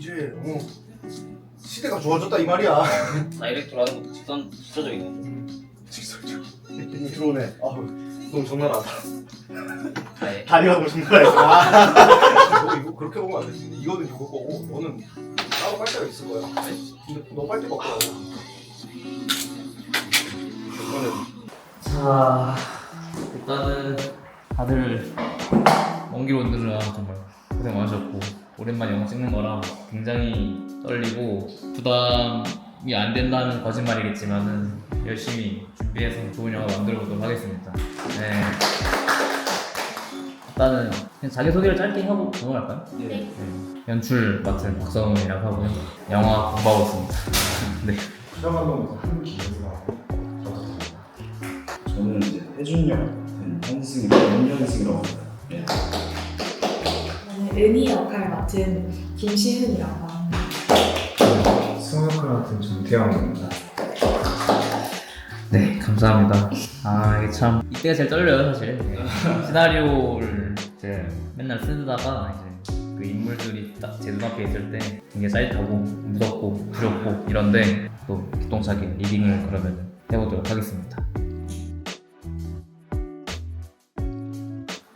이제 어, 시대가 좋아졌다 이 말이야. 다이렉트로 하는 것도 직선 직선적이네. 직설적. 들어오네. 아우 너무 적나라하다. 아예. 다리가 너무 적나라해. 아. 너 이거 그렇게 보면 안 되지. 이거는 이거 거고 너는 따로 빨대가 있을 거야. 근데 너 빨대가 없더라고. 이거는 자 일단은 다들 먼 길 오느라 정말 고생 많으셨고 오랜만에 영화 찍는 거라 굉장히 떨리고 부담이 안 된다는 거짓말이겠지만은 열심히 준비해서 좋은 영화 만들어 보도록 하겠습니다. 네. 일단은 그냥 자기 소개를 짧게 하고 넘어갈까요? 네. 네. 연출 맡은 박성훈이라고 하고요. 영화 공부하고 있습니다. 네. 한 기회가? 저는 이제 해준역 같은 현승이라 연연승이라고 합니다. 예. 은희 역할 맡은 김시훈이라고 합니다. 승우 역할 같은 정태영입니다. 네, 감사합니다. 아, 이게 참 이때가 제일 떨려요, 사실. 네. 시나리오를 이제 맨날 쓰다가 이제 그 인물들이 딱 제 눈앞에 있을 때 굉장히 짜릿하고 무섭고 두렵고 이런데 또 기똥차게 리딩을 그러면 해보도록 하겠습니다.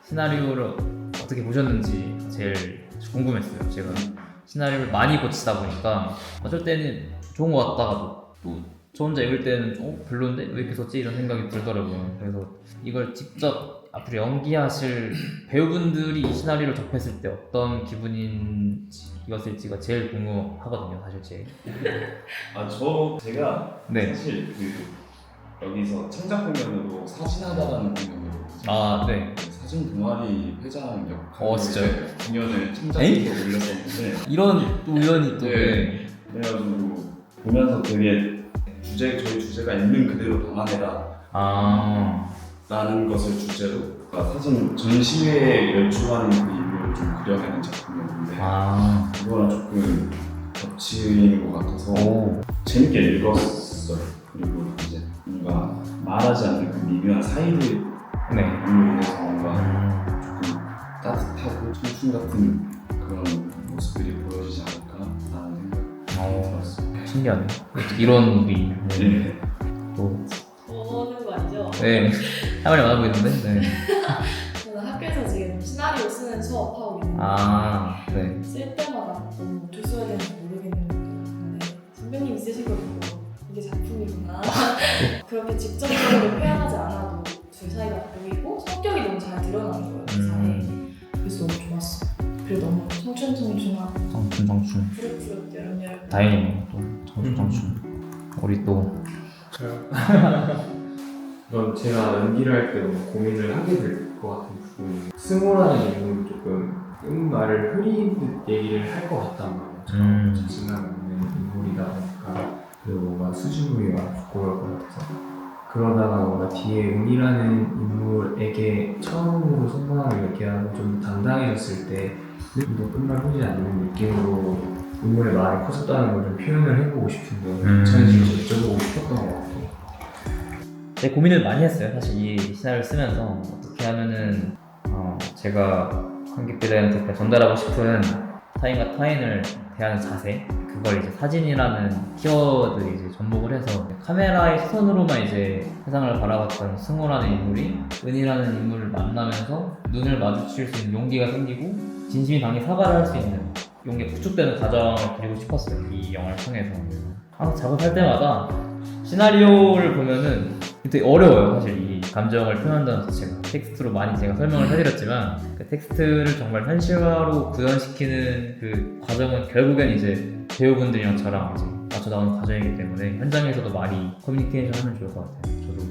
시나리오를 어떻게 보셨는지 제일 궁금했어요. 제가 시나리오를 많이 고치다 보니까 어쩔 때는 좋은 것 같다가도 또 저 혼자 읽을 때는 어 별론데 왜 이렇게 썼지 이런 생각이 들더라고요. 그래서 이걸 직접 앞으로 연기하실 배우분들이 이 시나리오를 접했을 때 어떤 기분이었을지가 제일 궁금하거든요, 사실 제. 아, 저 제가 네. 사실 그 여기서 창작 공연으로 사진하다라는 공연으로 아, 네. 사진 동아리 회장 역할로 어, 진짜요? 공연을 창작해서 올렸었는데 이런 또 우연히 또 네. 네. 그래가지고 보면서 되게 주제 저희 주제가 있는 그대로 담아내라 아, 라는 것을 주제로 그러니까 사진 전시회에 연출하는 그 인물을 좀 그려내는 작품이었는데 아, 그거랑 조금 겹치는 것 같아서 오, 재밌게 읽었어요. 그리고 이제 뭔가 말하지 않는 그 미묘한 사이드 네. 인물로 인해서 뭔가 음, 조금 따뜻하고 청춘 같은 그런 모습들이 보여지지 않을까라는 생각이 어, 들었어요. 신기하네. 이런 일이 네. 또, 오는 거 아니죠? 네. 할머니 많아 보이는데? 네. 저는 학교에서 지금 시나리오 쓰는 수업하고 있는데 아, 네. 다행이네, 또. 청춘, 청춘. 우리 또, 그럼 제가 연기를 할 때 너무 고민을 하게 될 것 같은 부분이 승우라는 인물이 조금 끝말을 흐린 듯 얘기를 할 것 같단 말이에요. 음. 자신감 있는 인물이다 보니까 그리고 뭔가 수줍음이 많이 부끄러울 것 같아서 그러다가 뭔가 뒤에 은이라는 인물에게 처음으로 성공을 이렇게 하고 좀 당당해졌을 때좀더 끝말 흐리지 않는 느낌으로 인물의 말이 커졌다는 걸 좀 표현을 해보고 싶은데 음. 저는 지금 여쭤보고 싶었던 것 같아요. 제 고민을 많이 했어요. 사실 이 시나리오를 쓰면서 어떻게 하면은 어, 제가 관객들한테 전달하고 싶은 타인과 타인을 대하는 자세 그걸 이제 사진이라는 키워드 이제 접목을 해서 카메라의 시선으로만 이제 세상을 바라봤던 승호라는 인물이 은이라는 인물을 만나면서 눈을 마주칠 수 있는 용기가 생기고 진심이 당해 사과를 할 수 있는 용기가 구축되는 과정을 그리고 싶었어요. 이 영화를 통해서. 항상 작업할 때마다 시나리오를 보면은 되게 어려워요. 사실 이 감정을 표현한다는 자체가. 텍스트로 많이 제가 설명을 해드렸지만 그 텍스트를 정말 현실화로 구현시키는 그 과정은 결국엔 이제 배우분들이랑 저랑 이제 맞춰 나오는 과정이기 때문에 현장에서도 많이 커뮤니케이션 하면 좋을 것 같아요. 저도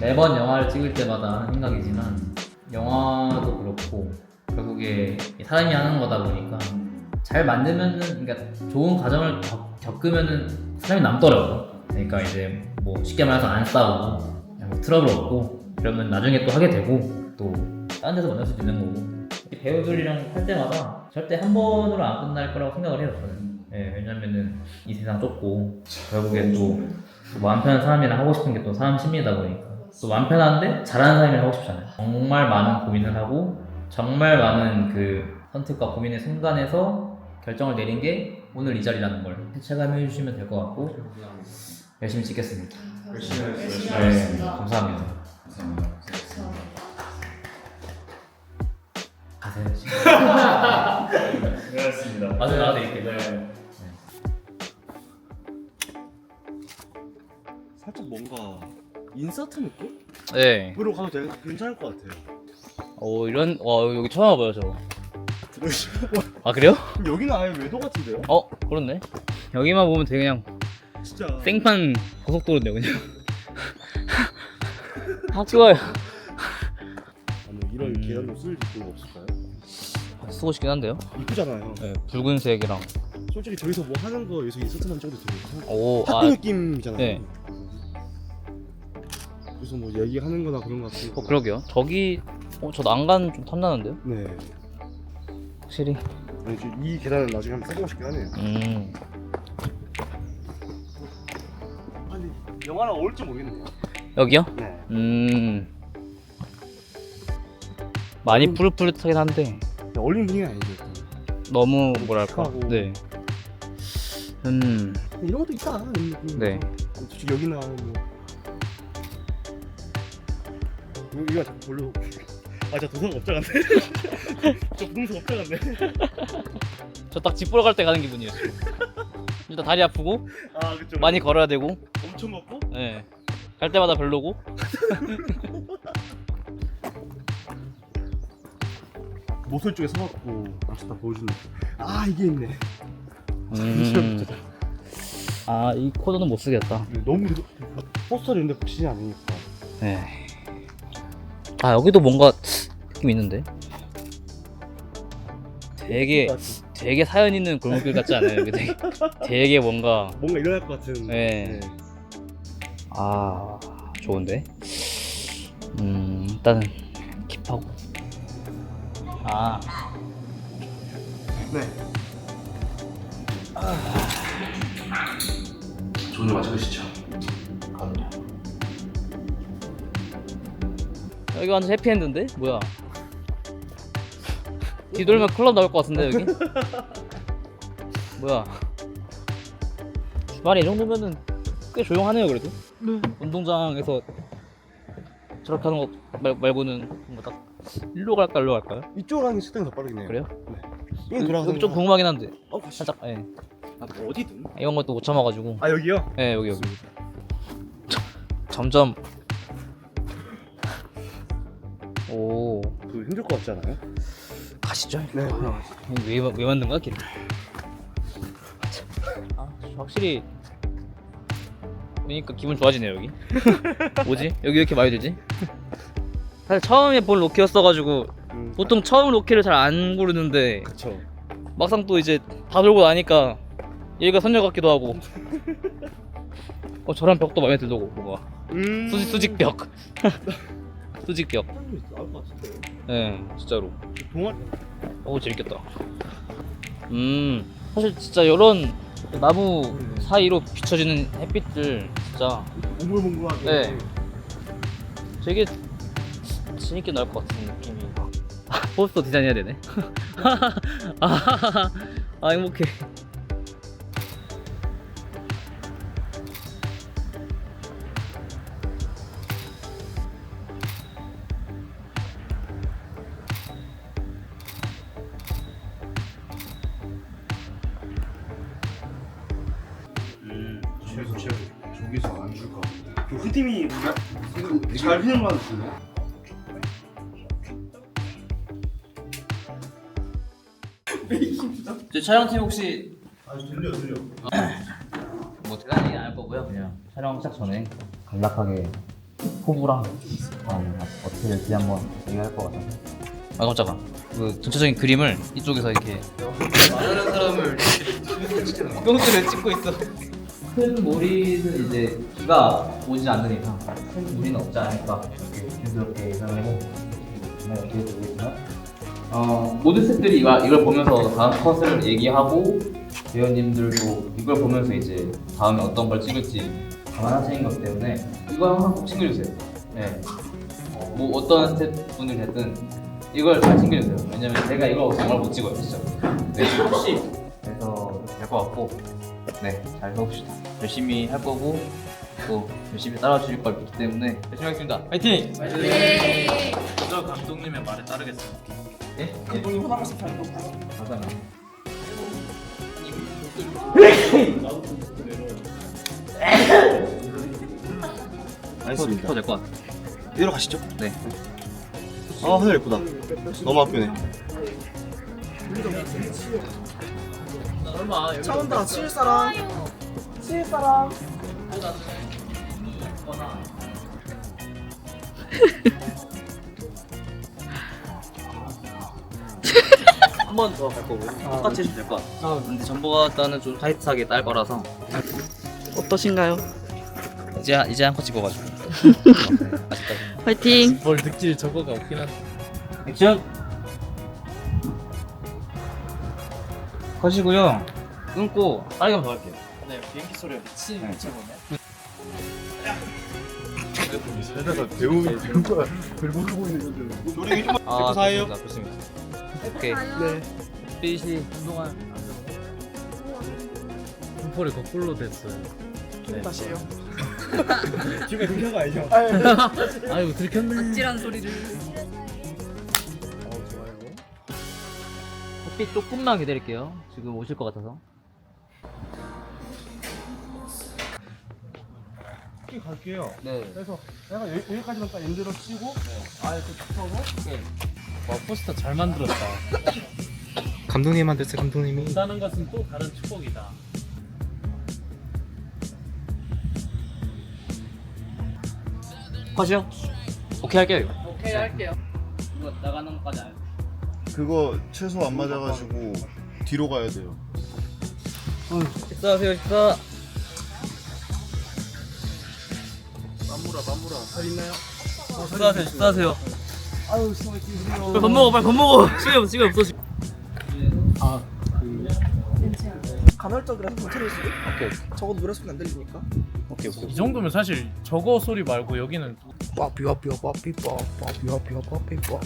매번 영화를 찍을 때마다 하는 생각이지만 영화도 그렇고 결국에 사람이 하는 거다 보니까 잘 만들면은 그러니까 좋은 과정을 겪- 겪으면은 사람이 남더라고요. 그러니까 이제 뭐 쉽게 말해서 안 싸우고 뭐 트러블 없고 그러면 나중에 또 하게 되고 또 다른 데서 만날 수도 있는 거고 이 배우들이랑 할 때마다 절대 한 번으로 안 끝날 거라고 생각을 해요 저는. 예, 왜냐면은 이 세상 좁고 결국에 또, 또 마음 편한 사람이랑 하고 싶은 게 또 사람 심리다 보니까 또 마음 편한데 잘하는 사람이랑 하고 싶잖아요. 정말 많은 고민을 하고 정말 많은 그 선택과 고민의 순간에서 결정을 내린 게 오늘 이 자리라는 걸 체감해 주시면 될 것 같고 열심히 찍겠습니다. 열심히 하겠습니다. 열심히 네, 하겠습니다. 감사합니다. 감사합니다. 가세요. 고맙습니다. 맞아요, 나도 이렇게. 네. 살짝 뭔가 인서트 느낌? 네. 으로 가도 되게 괜찮을 것 같아요. 어 이런 와 여기 처음 와봐요 저. 아 그래요? 그럼 여기는 아예 외도 같은데요? 어 그렇네. 여기만 보면 되게 그냥 진짜. 생판 고속도로인데 그냥. 학교가 아니, 이런 음. 계단도 쓸 필요가 없을까요? 쓰고 싶긴 한데요. 이쁘잖아요. 네, 붉은색이랑. 솔직히 저기서 뭐 하는 거 여기서 인서트만 찍어도 괜찮을 오 학교 아. 느낌이잖아요. 네. 그래서 뭐 얘기하는 거나 그런 거 같은 거. 어 그러게요. 저기 어 저 난간 좀 탐나는데요. 네. 확실히. 아니, 저이 계단은 나중에 한번 써보고 싶긴 하네요. 음. 아니, 영화랑 어울릴지 모르겠네요. 여기요? 네. 음. 많이 푸릇푸릇하긴 한데 어울리는 분위기는 아니죠. 너무 뭐랄까. 하고. 네. 음. 이런 것도 있다. 이런 느낌. 네. 솔직히 여기나 뭐. 이거- 이거 자꾸 별로. 아, 저 도서가 업자간데. 저 부동산 업자간데. 저 딱 집 보러 갈 때 가는 기분이었어요. 일단 다리 아프고 아, 그쵸. 많이 걸어야 되고, 엄청 걷고. 예. 갈 때마다 별로고. 모쏠 쪽에 서갖고 다시 다 보여주는. 아, 이게 있네. 음. 아, 이 코드는 못 쓰겠다. 너무 포스터를 있는데 붙이지 않으니까. 예. 아, 여기도 뭔가 느낌 있는데. 되게 되게 사연 있는 골목길 같지 않아요? 되게, 되게 뭔가 뭔가 일어날 것 같은. 네. 아 좋은데. 음 일단은 킵하고. 아 네. 존을 맞춰주시죠. 여기 완전 해피엔드인데 뭐야? 뒤돌면 클럽 나올 것 같은데 여기? 뭐야? 주말에 이 정도면은 꽤 조용하네요 그래도. 운동장에서 저렇게 하는 거 말, 말고는 뭔가 딱 일로 갈까 일로 갈까요? 이쪽으로 하는 게 식당이 더 빠르긴 해요. 그래요? 네. 이 돌아가서. 여기 좀 궁금하긴 한데 어, 가시. 살짝 예. 아, 뭐 어디든. 이런 것도 못 참아가지고 아, 여기요? 예 여기 여기 점점 오 그 힘들 것 같지 않아요? 가시죠. 네. 왜, 왜 만든 거야 길을 아 확실히 보니까 기분 좋아지네요 여기. 뭐지? 여기 왜 이렇게 많이 들지? 사실 처음에 본 로키였어가지고 음, 보통 처음 로키를 잘 안 고르는데 그쵸. 막상 또 이제 다 돌고 나니까 얘가 선녀 같기도 하고. 어 저런 벽도 마음에 들더고 뭐가. 음. 수직 수직벽. 수직벽. 나올 것 같은데. 예 진짜로 동아리. 오 재밌겠다 음 사실 진짜 이런 나무 사이로 비춰지는 햇빛들 진짜 몽글몽글하게. 네. 되게 재밌게 나올 것 같은 느낌이 아, 포스터 디자인 해야 되네 아, 아 행복해 같은데. 제 촬영팀 혹시 아, 들려, 들려. 뭐 대단히 안할 거고요. 그냥 촬영 시작 전에 간략하게 포부랑 어, 어떻게 될지 한번 얘기할 것 같아서. 아 깜짝아. 그 전체적인 그림을 이쪽에서 이렇게 말하는 사람을 뿅수를 찍고 있어. 큰 무리는 이제 비가 오지 않으니까 큰 무리는 없지 않을까 이렇게 조심스럽게 예상을 해보고 정말 어떻게 되겠지만 어, 모든 스태프들이 이걸, 이걸 보면서 다음 컷을 얘기하고 배우님들도 이걸 보면서 이제 다음에 어떤 걸 찍을지 감안하시는 것 때문에 이거 항상 꼭 챙겨주세요. 네. 어, 뭐 어떤 스태프분이 됐든 이걸 잘 챙겨주세요. 왜냐면 제가 이걸 정말 못 찍어요, 진짜. 네. 혹시 것 같고 네 잘 해봅시다 열심히 할 거고 또 열심히 따라주실 걸 믿기 때문에 열심히 하겠습니다 화이팅! 저 감독님의 말에 따르겠습니다. 예? 감독님 잘 먹고 감사합니다 알겠습니다. 될것 같아 이리로 가시죠. 네. 아 하늘 예쁘다. 너무 아프네. 차 온다 치일 사람 치일 사람 한 번 더 갈 거고 똑같이 해주면 될 것 같아 근데 전보다는 좀 타이트하게 딸 거라서 어떠신가요? 이제 이제 한컷 찍어가지고 아직까지 화이팅! 뭘 득질 저거가 없긴 한데. 액션 컷이고요 끊고 빨리 한번 더 할게요 네 비행기 소리가 미친 네. 미쳐보네. 살다가 배우 배우가 불복하고 있는 건데. 우리 좀아 사예요? 좋습니다. 좋습니다. 오케이. 네. 빛이 한동안 분포리 거꾸로 됐어요. 좀 다시 해요 지금 들킨 거 아니죠? 아이고 들켰네. 찌란 소리를. 햇빛 조금만 기다릴게요. 지금 오실 것 같아서 갈게요. 네 그래서 내가 여기, 여기까지만 딱 엔드로 치고 아예 또 붙어서 와 포스터 잘 만들었다. 감독님 만들었어요 감독님이 본다는 것은 또 다른 축복이다. 컷이요? 오케이 할게요 이거 오케이 할게요 이거 나가는 것까지 안 그거 최소 안 맞아가지고 뒤로 가야 돼요. 식사하세요 식사 맘무라 잘 있나요? 식사하세요. 식사하세요. 아유 빨리 밥 먹어 빨리 밥 먹어. 시간 시간 없어 지금. 간헐적이라서 못들을 수도 오케이 적어도 노래 소리 안 들리니까. 오케이 오케이. 이 정도면 사실 저거 소리 말고 여기는 빠삐와삐와 빠삐빠 빠삐와삐와 빠삐빠.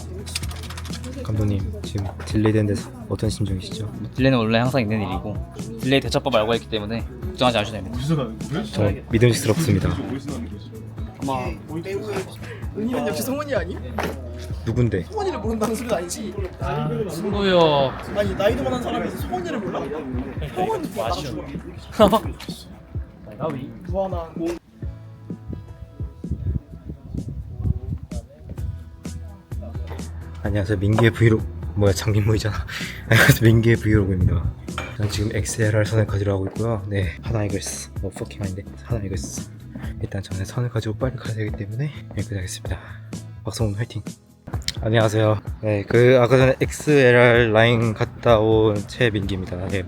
감독님 지금 딜레이된 데서 어떤 심정이시죠? 딜레이는 원래 항상 있는 일이고 딜레이 대처법 알고 있기 때문에 걱정하지 않으셔도 됩니다? 저 믿음직스럽습니다? 아마 배우의 은희는 역시 성훈이 아님? 누군데? 성훈이를 모른다는 소리는 아니지. 친구요. 아니 나이도 많은 사람이 성훈이를 몰라? 성훈이 뭐 마시오. 나위. 무한한 안녕하세요. 민기의 브이로그. 뭐야 장민모이잖아. 안녕하세요. 민기의 브이로그입니다. 저는 지금 XLR 선을 가지러 가고 있고요. 네 하나 이글스 뭐 퍼킹 아닌데. 하나 이글스 일단 저는 선을 가지고 빨리 가야 되기 때문에 여기까지 하겠습니다. 박성훈 화이팅. 안녕하세요. 네 그 아까 전에 XLR 라인 갔다 온 최민기입니다. 네.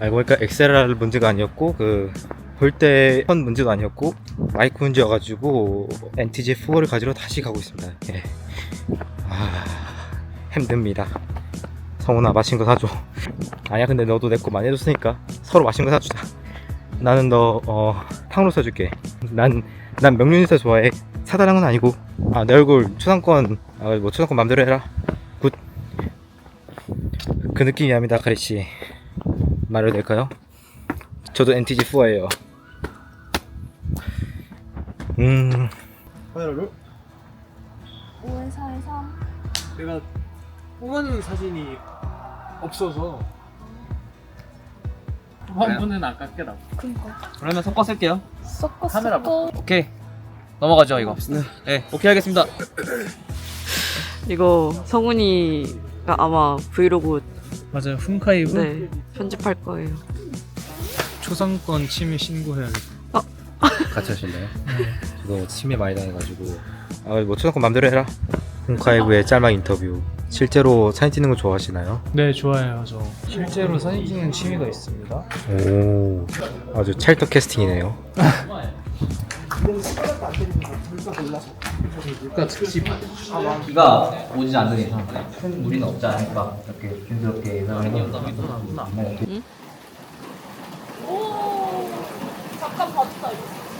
알고 보니까 XLR 문제가 아니었고 그 볼때 선 문제도 아니었고 마이크 문제여가지고 NTG4를 가지러 다시 가고 있습니다. 예. 아 힘듭니다. 성훈아 맛있는 거 사줘. 아니야 근데 너도 내 거 많이 해줬으니까 서로 맛있는 거 사주자 나는 너 어, 탕으로 사줄게. 난, 난 명륜이사 좋아해. 사달란 건 아니고. 아 내 얼굴 초상권 아, 뭐 초상권 맘대로 해라. 굿. 그 느낌이랍니다 가리씨. 말해도 될까요? 저도 NTG4예요. 음. 5에 4에 3 내가 뽑아놓은 사진이 없어서 한 분은 아깝게다. 그니까. 그러면 섞어 쓸게요. 섞어 카메라 섞어 오케이. 넘어가죠 이거. 네. 오케이 하겠습니다. 이거 성훈이가 아마 브이로그 맞아요. 훈카이브? 네 편집할 거예요. 초상권 침해 신고해야겠다. 같이 하실래요? 저도 침해 많이 당해가지고. 아뭐 초상권 맘대로 해라. 홍카이브의 짤막 인터뷰 실제로 사진 찍는 거 좋아하시나요? 네 좋아해요 저. 실제로 사진 찍는 취미가 있습니다. 오 아주 찰떡 캐스팅이네요 그러니까 특집 비가 오지 않는 이상 큰 무리는 없지 않을까 이렇게 조심스럽게 예상을 해봅니다 네. 잠깐 봐줬다 이거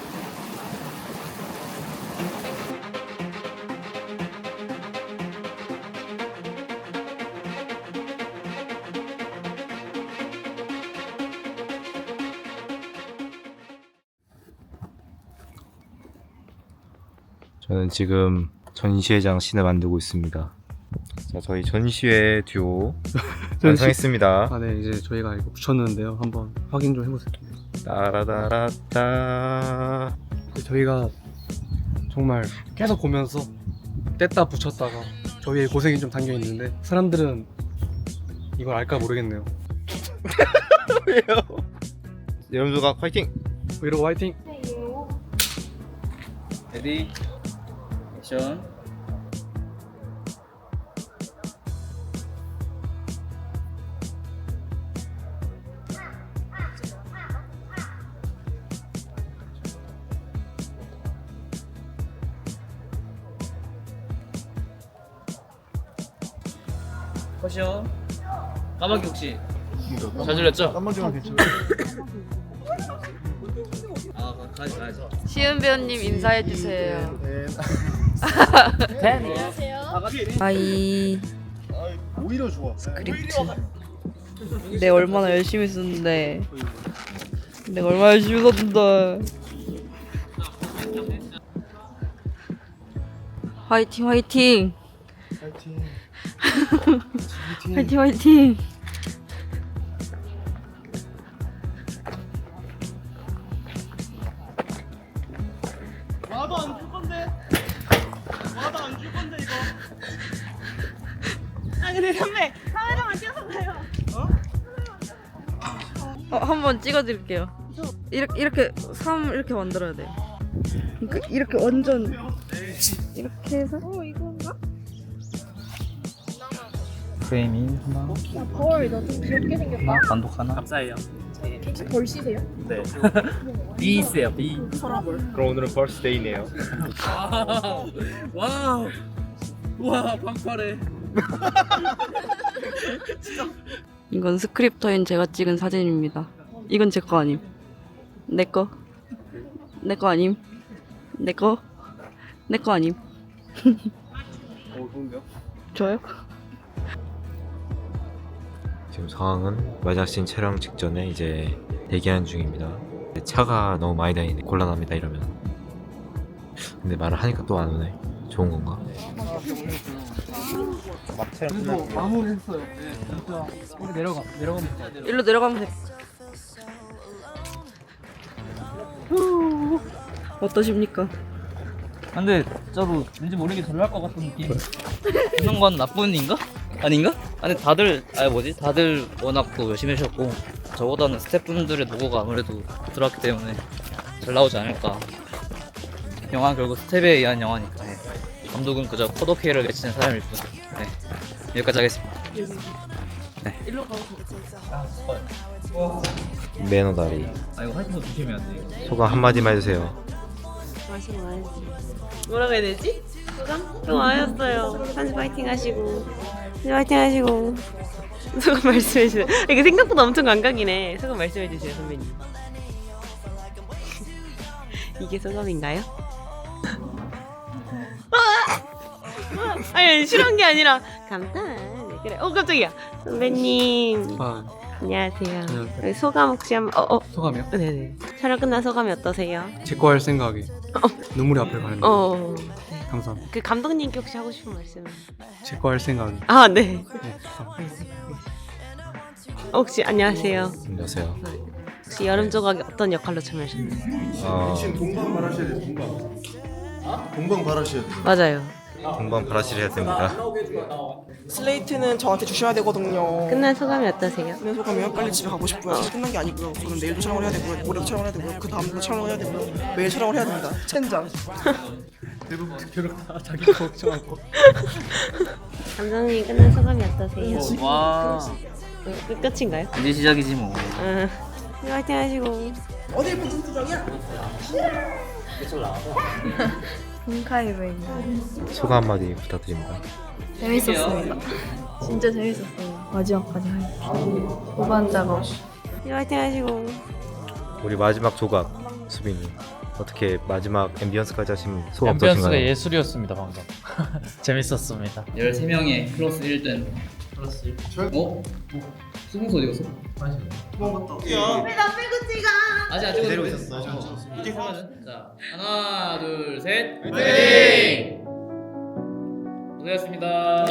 저는 지금 전시회장 씬을 만들고 있습니다. 자, 저희 전시회 듀오 완성했습니다. 아, 네, 이제 저희가 이거 붙였는데요. 한번 확인 좀 해보세요. 따라다라따. 저희가 정말 계속 보면서 뗐다 붙였다가 저희의 고생이 좀 담겨 있는데 사람들은 이걸 알까 모르겠네요. 여러분 조각 파이팅! 이러고 화이팅! 레디 액션 컷이요 까마귀 혹시 잘 들렸죠? 깜빡이만 괜찮아. 아 가야지 가야지 시은 배우님 인사해 주세요. 아이 오히려 좋아. 스크립트. 내가 얼마나 열심히 썼는데. 내가 얼마나 열심히 썼는데. 화이팅 화이팅 파이팅. 화이팅 화이팅. 어, 한번 찍어드릴게요. 이렇게 이렇게 3 이렇게 만들어야 돼. 그러니까 이렇게 완전 이렇게 해서 어 이건가? 프레임이 하나 거울 너좀 귀엽게 생겼다. 하나 단독 하나 감사해요. 벌 씻으세요? 네. B 있어요 B 그럼 오늘은 벌스데이네요. 와우 와 방파래 이건 스크립터인 제가 찍은 사진입니다. 이건 제 거 아님. 내 거. 내 거 아님. 내 거. 내 거 아님. 오, 좋은데요? 저요? 지금 상황은 마지막 씬 촬영 직전에 이제 대기하는 중입니다. 차가 너무 많이 다니네. 곤란합니다 이러면. 근데 말을 하니까 또 안 오네. 좋은 건가? 그래도 마무리했어요. 네, 진짜. 우리 내려가, 내려가면 돼. 일로 내려가면 돼. 후, 어떠십니까? 근데 저도 왠지 모르게 별로 할것 같은 느낌 이런 건 나쁜 인가? 아닌가? 아니 다들 아니 뭐지? 다들 워낙 또 열심히 하셨고 저보다는 스태프분들의 노고가 아무래도 들어왔기 때문에 잘 나오지 않을까 영화 결국 스텝에 의한 영화니까 네. 감독은 그저 코드피해를 외치는 사람일 뿐 네. 여기까지 하겠습니다 일로 가면 돼. 매너 다리. 아 이거 화이트도 조심해야 돼 소감 한마디만 해주세요. 뭐라고 해야 되지? 소감? 또 와였어요. 한주 파이팅 하시고. 한주 파이팅 하시고. 소감 말씀해 주세요. 이게 생각보다 엄청 감각이네. 소감 말씀해 주세요, 선배님. 이게 소감인가요? 아! 아니, 싫어한 게 아니라, 감탄. 네, 그래. 어, 깜짝이야. 선배님. 아, 안녕하세요. 안녕하세요. 소감 혹시 한 번, 어, 어. 소감이요? 네네. 촬영 끝난 소감이 어떠세요? 제거 할 생각이 눈물이 앞을 가는데. 어. 감사합니다. 그 감독님께 혹시 하고 싶은 말씀? 제거 할 생각이. 아, 네. 네, 감사합니다. 혹시 안녕하세요. 안녕하세요. 혹시 여름 조각에 어떤 역할로 참여하셨나요? 어, 지금 동방 발하셔야 돼. 동방. 동방 발하셔야 돼. 맞아요. 동방 바라시를 해야 됩니다. 슬레이트는 저한테 주셔야 되거든요. 끝난 소감이 어떠세요? 끝난 소감이요? 빨리 집에 가고 싶고요. 사실 끝난 게 아니고요. 저는 내일도 촬영을 해야 되고요. 모레도 촬영을 해야 되고요. 그 다음도 촬영을 해야 되고요. 매일 촬영을 해야 됩니다. 첸장. 대부분 결국 다 자기 거 걱정하고. 감독님 끝난 소감이 어떠세요? 와 어, 끝, 끝인가요? 이제 시작이지 뭐 응. 화이팅 하시고. 어딜 무슨 투정이야? 홈카이브입니다. 소감 한마디 부탁드립니다. 재밌었습니다. 진짜 재밌었어요. 마지막까지 하니까. 후반 작업. 화이팅 하시고. 우리 마지막 조각 수빈이 어떻게 마지막 앰비언스까지 하시면 소감 앰비언스가 어떠신가요? 예술이었습니다 방금. 재밌었습니다. 13명의 플러스 1등 플러스 1 어? 승수 어디 갔어? 도망갔다. 왜나 빼고 찍어? 아직 안 찍었어. 있었어. 아직 안 찍었어. 이제 그러면은 자 하나 둘 셋. 화이팅! 고생하셨습니다.